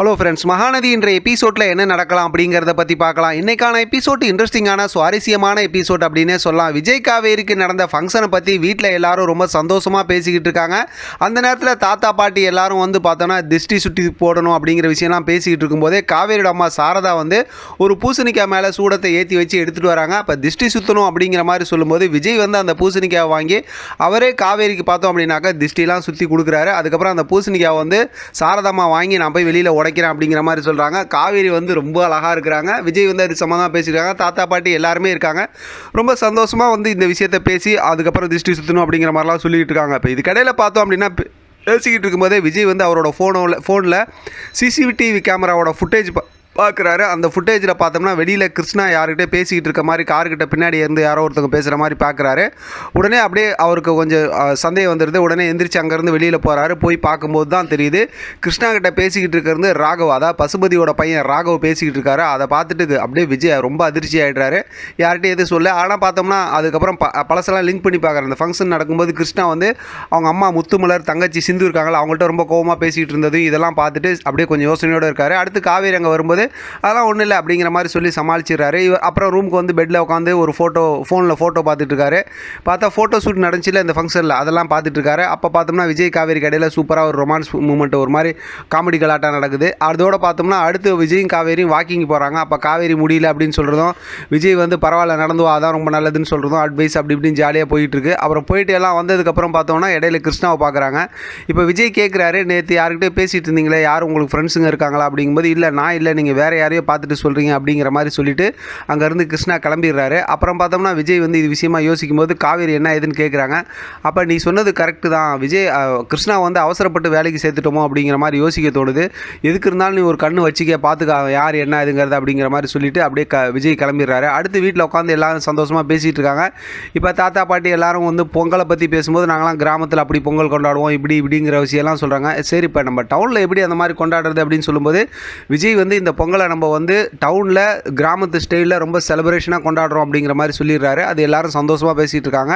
Hello friends Mahanadi என்ற எபிசோடில் என்ன நடக்கலாம் அப்படிங்கிறத பற்றி பார்க்கலாம். இன்றைக்கான எபிசோட் இன்ட்ரெஸ்டிங்கான சுவாரஸ்யமான எபிசோட் அப்படின்னே சொல்லலாம். விஜய் காவேரிக்கு நடந்த ஃபங்க்ஷனை பற்றி வீட்டில் எல்லாரும் ரொம்ப சந்தோஷமாக பேசிக்கிட்டு இருக்காங்க. அந்த நேரத்தில் தாத்தா பாட்டி எல்லாரும் வந்து பார்த்தோன்னா திஷ்டி சுட்டி போடணும் அப்படிங்கிற விஷயம்லாம் பேசிக்கிட்டு இருக்கும்போதே காவேரியோட அம்மா சாரதா வந்து ஒரு பூசணிக்காய் மேலே சூடத்தை ஏற்றி வச்சு எடுத்துகிட்டு வராங்க. அப்போ திஷ்டி சுற்றணும் அப்படிங்கிற மாதிரி சொல்லும்போது விஜய் வந்து அந்த பூசணிக்காயை வாங்கி அவரே காவேரிக்கு பார்த்தோம் அப்படின்னாக்கா திஷ்டிலாம் சுற்றி கொடுக்குறாரு. அதுக்கப்புறம் அந்த பூசணிக்காயை வந்து சாரதாம்மா வாங்கி நான் போய் வெளியில் உடைக்கிறேன் அப்படிங்கிற மாதிரி சொல்கிறாங்க காவேரி வந்து ரொம்ப அழகாக இருக்கிறாங்க. விஜய் வந்து அது சம்மந்தமாக பேசியிருக்காங்க. தாத்தா பாட்டி எல்லாருமே இருக்காங்க. ரொம்ப சந்தோஷமாக வந்து இந்த விஷயத்தை பேசி அதுக்கப்புறம் திருஷ்டி சுற்றணும் அப்படிங்கிற மாதிரிலாம் சொல்லிக்கிட்டு இருக்காங்க. இப்போ இது கடையில் பார்த்தோம் அப்படின்னா பேசிக்கிட்டு இருக்கும்போதே விஜய் வந்து அவரோட ஃபோனோவில் ஃபோனில் சிசிடிவி கேமராவோட ஃபுட்டேஜ் பார்க்குறாரு. அந்த ஃபுட்டேஜில் பார்த்தோம்னா வெளியில் கிருஷ்ணா யார்கிட்ட பேசிக்கிட்டு இருக்க மாதிரி கார்கிட்ட பின்னாடி இருந்து யாரோ ஒருத்தவங்க பேசுகிற மாதிரி பார்க்குறாரு. உடனே அப்படியே அவருக்கு கொஞ்சம் சந்தேகம் வந்துடுது உடனே எந்திரிச்சு அங்கேருந்து வெளியில் போகிறாரு போய் பார்க்கும்போது தான் தெரியுது கிருஷ்ணா கிட்ட பேசிக்கிட்டு இருக்கிறது ராகவ். அதாவது பசுபதியோட பையன் ராகவ் பேசிக்கிட்டு இருக்காரு. அதை பார்த்துட்டு அப்படியே விஜய் ரொம்ப அதிர்ச்சி ஆகிடுறாரு யார்கிட்டையும் எதுவும் சொல்ல ஆனால் பார்த்தோம்னா அதுக்கப்புறம் ப பழசெல்லாம் லிங்க் பண்ணி பார்க்குற அந்த ஃபங்க்ஷன் நடக்கும்போது கிருஷ்ணா வந்து அவங்க அம்மா முத்துமலர் தங்கச்சி சிந்து இருக்காங்களா அவங்கள்ட்ட ரொம்ப கோவமாக பேசிக்கிட்டு இருந்தது. இதெல்லாம் பார்த்துட்டு அப்படியே கொஞ்சம் யோசனையோடு இருக்காரு. அடுத்து காவேரி அங்கே வரும்போது அதெல்லாம் ஒன்றும் இல்லை அப்படிங்கிற மாதிரி சொல்லி சமாளிச்சிடுறாரு. இவர் அப்புறம் ரூமுக்கு வந்து பெட்டில் உட்காந்து ஒரு ஃபோட்டோ ஃபோனில் ஃபோட்டோ பார்த்துட்டு இருக்காரு பார்த்தா ஃபோட்டோ ஷூட் நடந்துச்சுல இந்த ஃபங்க்ஷனில் அதெல்லாம் பார்த்துட்டு இருக்காரு அப்போ பார்த்தோம்னா விஜய் காவேரி கடையில் சூப்பராக ஒரு ரொமான்ஸ் மூமெண்ட் ஒரு மாதிரி காமெடி கலாட்டம் நடக்குது. அதோட பார்த்தோம்னா அடுத்து விஜயும் காவேரியும் வாக்கிங் போகிறாங்க அப்போ காவேரி முடியல அப்படின்னு சொல்கிறதும் விஜய் வந்து பரவாயில்ல நடந்து அதான் ரொம்ப நல்லதுன்னு சொல்கிறதும் அட்வைஸ் அப்படி இப்படின்னு ஜாலியாக போயிட்டுருக்கு. அப்புறம் போயிட்டு எல்லாம் வந்ததுக்கப்புறம் பார்த்தோம்னா இடையில கிருஷ்ணாவை பார்க்குறாங்க. இப்போ விஜய் கேட்குறாரு நேற்று யாருக்கிட்டே பேசிட்டு இருந்தீங்களே யார் உங்களுக்கு ஃப்ரெண்ட்ஸுங்க இருக்காங்களா அப்படிங்கும்போது இல்லை நான் இல்லை நீங்கள் வேறு யாரையோ பார்த்துட்டு சொல்கிறீங்க அப்படிங்கிற மாதிரி சொல்லிட்டு அங்கேருந்து கிருஷ்ணா கிளம்பிடுறாரு. அப்புறம் பார்த்தோம்னா விஜய் வந்து இது விஷயமா யோசிக்கும் போது காவேரி என்ன ஏதுன்னு கேட்குறாங்க அப்போ நீ சொன்னது கரெக்டு தான். விஜய் கிருஷ்ணா வந்து அவசரப்பட்டு வேலைக்கு சேர்த்துட்டோமோ அப்படிங்கிற மாதிரி யோசிக்க தோணுது. எதுக்கு இருந்தாலும் நீ ஒரு கண்ணு வச்சுக்க பார்த்துக்க யார் என்ன இதுங்கிறது அப்படிங்கிற மாதிரி சொல்லிட்டு அப்படியே க விஜய் கிளம்பிடுறாரு. அடுத்து வீட்டில் உட்காந்து எல்லாரும் சந்தோஷமாக பேசிகிட்டு இருக்காங்க. இப்போ தாத்தா பாட்டி எல்லாரும் வந்து பொங்கலை பற்றி பேசும்போது நாங்களாம் கிராமத்தில் அப்படி பொங்கல் கொண்டாடுவோம் இப்படி இப்படிங்கிற விஷயம்லாம் சொல்கிறாங்க சரி இப்போ நம்ம டவுனில் எப்படி அந்த மாதிரி கொண்டாடுறது அப்படின்னு சொல்லும்போது விஜய் வந்து இந்த பொங்கலை நம்ம வந்து டவுனில் கிராமத்து ஸ்டைலில் ரொம்ப செலிப்ரேஷனாக கொண்டாடுறோம் அப்படிங்கிற மாதிரி சொல்லிடுறாரு. அது எல்லாரும் சந்தோஷமாக பேசிகிட்டு இருக்காங்க.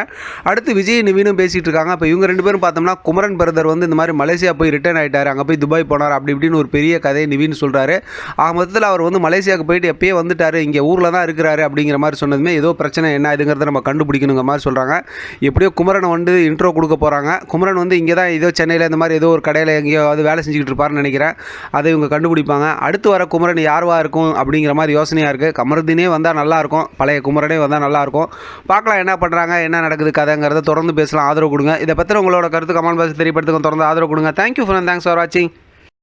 அடுத்து விஜய் நிவீனும் பேசிகிட்டு இருக்காங்க. இப்போ இவங்க ரெண்டு பேரும் பார்த்தோம்னா குமரன் பிரதர் வந்து இந்த மாதிரி மலேசியா போய் ரிட்டர்ன் ஆகிட்டார் அங்கே போய் துபாய் போனார் அப்படி இப்படின்னு ஒரு பெரிய கதையை நிவீன் சொல்கிறாரு ஆக மொத்தத்தில் அவர் வந்து மலேசியாவுக்கு போயிட்டு எப்பயே வந்துட்டாரு. இங்கே ஊரில் தான் இருக்கிறாரு அப்படிங்கிற மாதிரி சொன்னதுமே ஏதோ பிரச்சனை என்ன இதுங்கிறத நம்ம கண்டுபிடிக்கணுங்கிற மாதிரி சொல்கிறாங்க எப்படியோ குமரனை வந்து இன்ட்ரோ கொடுக்க போகிறாங்க குமரன் வந்து இங்கே தான் ஏதோ சென்னையில் இந்த மாதிரி ஏதோ ஒரு கடையில் எங்கேயாவது வேலை செஞ்சுக்கிட்டு இருப்பாருன்னு நினைக்கிறேன். அதை இவங்க கண்டுபிடிப்பாங்க. அடுத்து வர குமரன் யார்வா இருக்கும் அப்படிங்கிற மாதிரி யோசனையாக இருக்குது கமருதீனே வந்தால் நல்லாயிருக்கும் பழைய குமரனே வந்தால் நல்லாயிருக்கும் பார்க்கலாம் என்ன பண்ணுறாங்க என்ன நடக்குது கதைங்கிறத தொடர்ந்து பேசலாம். ஆதரவு கொடுங்க. இதை பற்றி உங்களோட கருத்து கமெண்ட் பாக்ஸ் தெரியப்படுத்துங்க தொடர்ந்து ஆதரவு கொடுங்க. தேங்க்யூ ஃபார் தேங்க்ஸ் ஃபார் வாட்சிங்